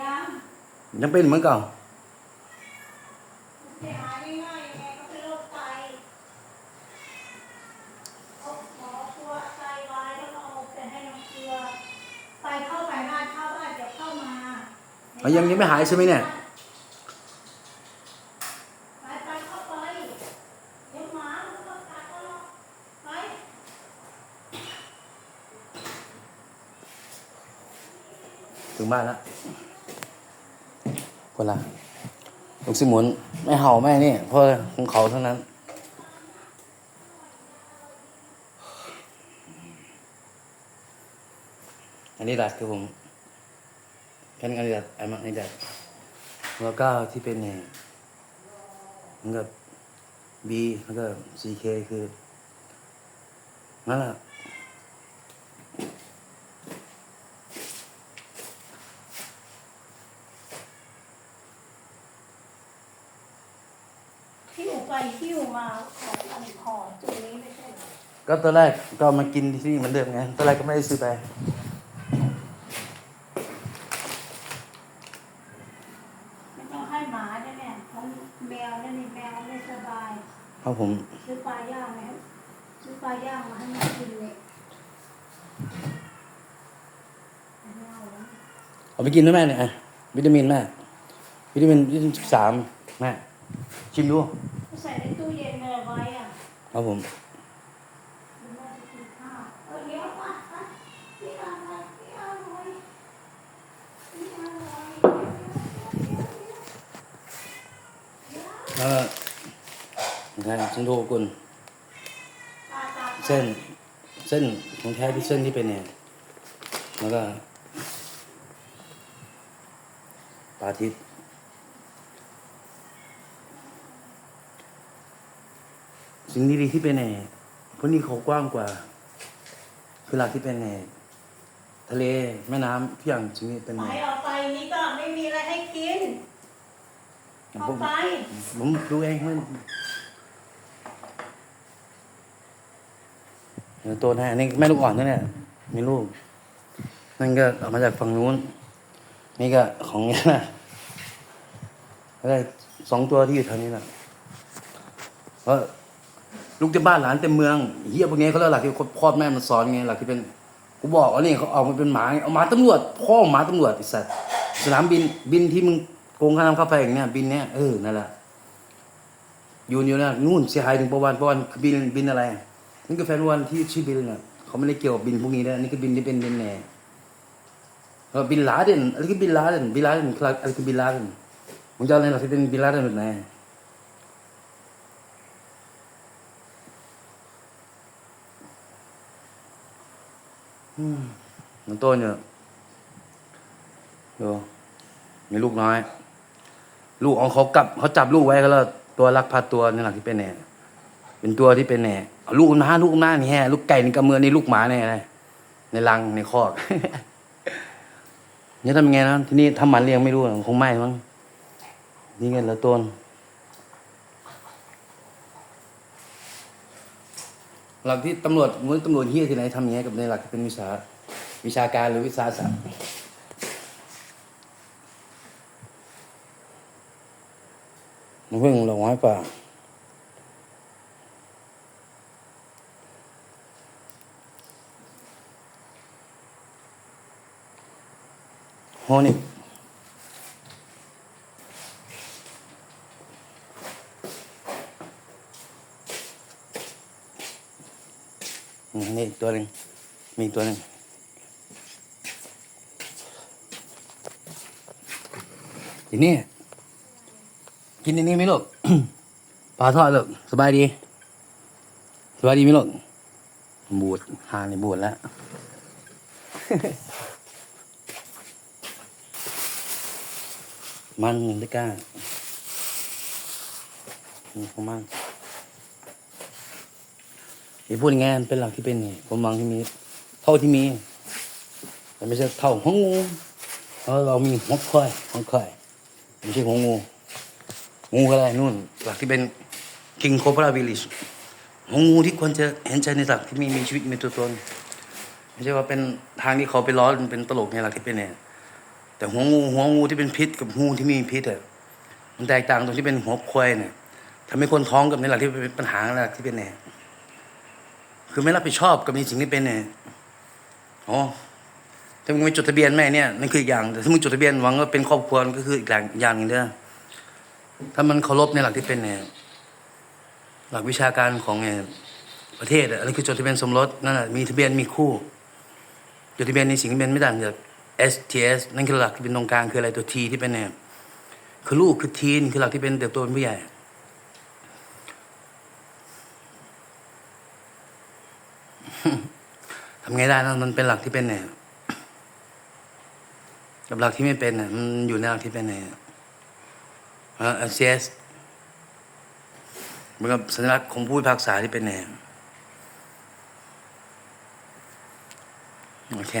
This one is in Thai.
ยังยังเป็นเหมือนเก่าจะหายง่ายๆยังไงก็เป็นโรคไตหมอกลัวไตวายแล้วก็เอาไปให้น้ำเกลือไปเข้าไปบ้านเข้าบ้านเดี๋ยวเข้ามามันยังยังไม่หายใช่ไหมเนี่ย ไปไปเข้าไปเดี๋ยวหมามันก็กัดก็หรอกไป ถึงบ้านแล้ว คนละลูกสมุน ไม่เห่าไม่นี่เพราะของเขาเทั้งนั้น อันนี้ดัดคือผมแค่นี้อันนี้ดัดอันนี้ดัดแล้วก็ที่เป็นเนี่ยเหมือนกับ B แล้วก็ CK คือนั่นแหละ ไปหิ้วมาของอันห่อจุดนี้ไม่ใช่เหรอก็ตอนแรกก็มากินที่นี่เหมือนเดิมไงตอนแรกก็ไม่ได้ซื้อไปไม่ต้องให้หมาใช่ไหมของแมวนั่นนี่แมวไม่สบายเพราะผม ซื้อปลาย่างไหมซื้อปลาย่างมาให้มันกินเลยไม่เอาแล้วเอาไปกินด้วยแม่เนี่ยอะวิตามินแม่วิตามินวิตามินสิบสามแม่ชิมดู ใส่ในตู้เย็นเลยไว้อะครับผมหรือว่าจะกินข้าวเออเดี๋ยวมาไปพี่เช่นะฉันโทรกุลตาตาเส้น เส้นของแท้ที่เส้นที่เป็นเนี่ยแล้วก็ปลาทิพย์ สิ่งดีๆที่เป็นเนี่ยพวกนี้เขากว้างกว่าคือหลักที่เป็นเนี่ยทะเลแม่น้ำทุกอย่างสิ่งนี้เป็นไหนเนี่ยออกไปนี่ก็ไม่มีอะไรให้กินออผกมไป ผมดูเองมันเดี๋ยวตัวแน่นี่แม่ลูกอ่อนนั่นแหละมีลูก นั่นก็เอามาจากฝั่งนู้น นี่ก็ของเนี้ยนะแล้วก็สองตัวที่อยู่แถวนี้แหละเพราะ ลูกเต็มบ้านหลานเต็มเมืองเฮียพวกนี้เขาเรียกหลักที่พ่อแม่มันสอนไงหลักที่เป็นกูบอกว่านี่เขาเอามาเป็นหมาไงเอาหมาตำรวจพ่อหมาตำรวจไอ้สัตว์สนามบินบินที่มึงโกงค่าน้ำค่าไฟอย่างเนี้ยบินเนี้ยเออนั่นแหละอยู่อยู่นะนู่นเสียหายถึงประวันประวันบินบินอะไรนี่คือแฟนวันที่ชื่อบินน่ะเขาไม่ได้เกี่ยวกับบินพวกนี้นะนี่คือบินที่เป็นบินแน่เออบินลาเด่นอะไรคือบินลาเด่นบินลาเด่นคืออะไรคือบินลาเดนมึงจะเอาอะไรหรอที่เป็นบินลาเด่นแบบไหน อืมมันต้นเนี่ยดูมีลูกน้อย ลูกของเขากลับเขาจับลูกไว้ก็แล้วตัวรักพาตัวนี่แหละที่เป็นแหน่เป็นตัวที่เป็นแหน่เอาลูกมันมาลูกมันมานี่แฮะลูกไก่ในกำมือนี่ลูกหมาเนี่ยอะไรในรังในคอกเนี่ยทำยังไงนะที่นี่ทำหมันเลี้ยงไม่รู้คงไม่มั้งนี่เงินละต้น หลักที่ตำรวจมวยตำรวจเฮียที่ไหนทำอย่างเงี้กับในหลักที่เป็นวิชาวิชาการหรือวิชาศาสตร์มันเพิ่งเราน้อยกว่าโหนี่ นี่ตัวหนึ่งมีตัวหนึ่งทีนี่กินอันนี้ไหมลูกปลาทอดลูกสบายดี สบายดีไหมลูกบูดหาในบูดแล้วมันยังไม่กล้านี่ของมัน อย่าพูดอย่างงี้มันเป็นหลักที่เป็นนี่ผมมองที่มี เท่าที่มี แต่ไม่ใช่เท่าของงูเพราะเรามีหัวควายหัวควายไม่ใช่ของงู งูอะไรนู่น หลักที่เป็น King Cobra Village ของงูที่ควรจะเห็นใจในหลักที่มีมีชีวิตมีตัวตนไม่ใช่ว่าเป็นทางที่เขาไปล้อเป็นตลกในหลักที่เป็นเนี่ยแต่หัวงูหัวงูที่เป็นพิษกับงูที่มีพิษอะมันแตกต่างตรงที่เป็นหัวควายเนี่ยทำให้คนท้องกับในหลักที่เป็นปัญหาในหลักที่เป็นเนี่ย คือไม่รับผิดชอบกับในสิ่งที่เป็นเนี่ยอ๋อถ้ามึงไม่จดทะเบียนแม่เนี่ยนั่นคืออีกอย่างแต่ถ้ามึงจดทะเบียนหวังว่าเป็นครอบครัวมันก็คืออีกอย่างอย่างนึงเด้อถ้ามันเคารพในหลักที่เป็นเนี่ยหลักวิชาการของเนี่ยประเทศอะอันนี้คือจดทะเบียนสมรสนั่นแหละมีทะเบียนมีคู่จดทะเบียนในสิ่งที่เป็นไม่ต่างจาก STS นั่นคือหลักที่เป็นตรงกลางคืออะไรตัว T ที่เป็นเนี่ยคือลูกคือทีนคือหลักที่เป็นเติบโตเป็นผู้ใหญ่ ทำไงได้นะมันเป็นหลักที่เป็นเนี่ยกับหลักที่ไม่เป็นเนี่ยมันอยู่ในหลักที่เป็นเนี่ยเอ่อสเหมือนกับสัญลักษณ์ของผู้พิพากษาที่เป็นเนี่ยโอเค